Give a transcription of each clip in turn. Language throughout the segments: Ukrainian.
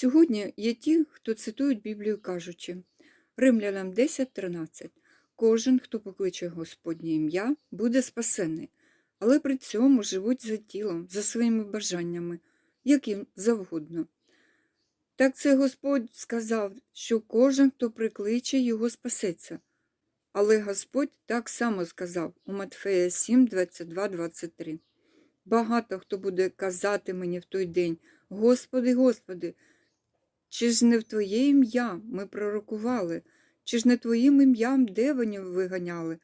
Сьогодні є ті, хто цитують Біблію, кажучи Римлянам 10.13 Кожен, хто покличе Господнє ім'я, буде спасений, але при цьому живуть за тілом, за своїми бажаннями, яким завгодно. Так це Господь сказав, що кожен, хто прикличе його, спасеться. Але Господь так само сказав у Матфея 7, 22, 23. Багато хто буде казати мені в той день, Господи, Господи, чи ж не в Твоє ім'я ми пророкували, чи ж не Твоїм ім'ям девонів виганяли,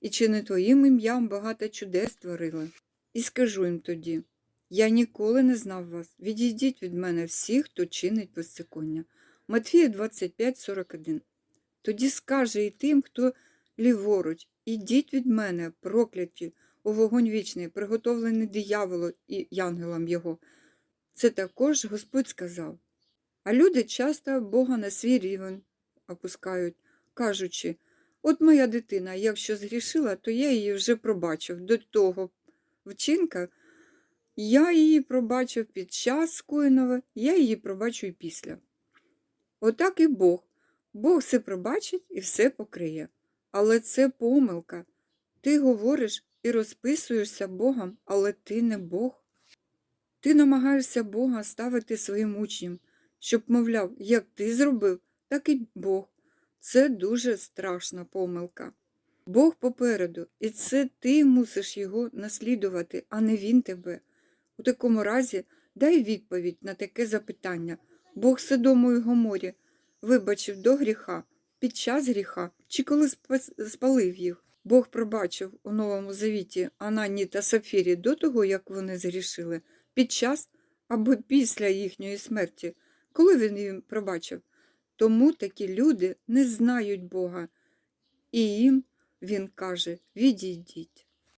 і чи не Твоїм ім'ям багато чудес творили? І скажу їм тоді, я ніколи не знав вас, відійдіть від мене всі, хто чинить беззаконня. Матфія 25, 41. Тоді скаже і тим, хто ліворуч, ідіть від мене, прокляті, у вогонь вічний, приготовлений дияволу і янголам його. Це також Господь сказав. А люди часто Бога на свій рівень опускають, кажучи, от моя дитина, якщо згрішила, то я її вже пробачив до того вчинка. Я її пробачив під час скоєного, я її пробачу і після. Отак і Бог. Бог все пробачить і все покриє. Але це помилка. Ти говориш і розписуєшся Богом, але ти не Бог. Ти намагаєшся Бога ставити своїм учням, щоб, мовляв, як ти зробив, так і Бог. Це дуже страшна помилка. Бог попереду, і це ти мусиш його наслідувати, а не він тебе. У такому разі дай відповідь на таке запитання. Бог Содому і Гоморі вибачив до гріха, під час гріха чи коли спалив їх. Бог пробачив у Новому Завіті Ананні та Сапфірі до того, як вони згрішили, під час або після їхньої смерті, коли він їм пробачив. Тому такі люди не знають Бога, і їм він каже: відійдіть.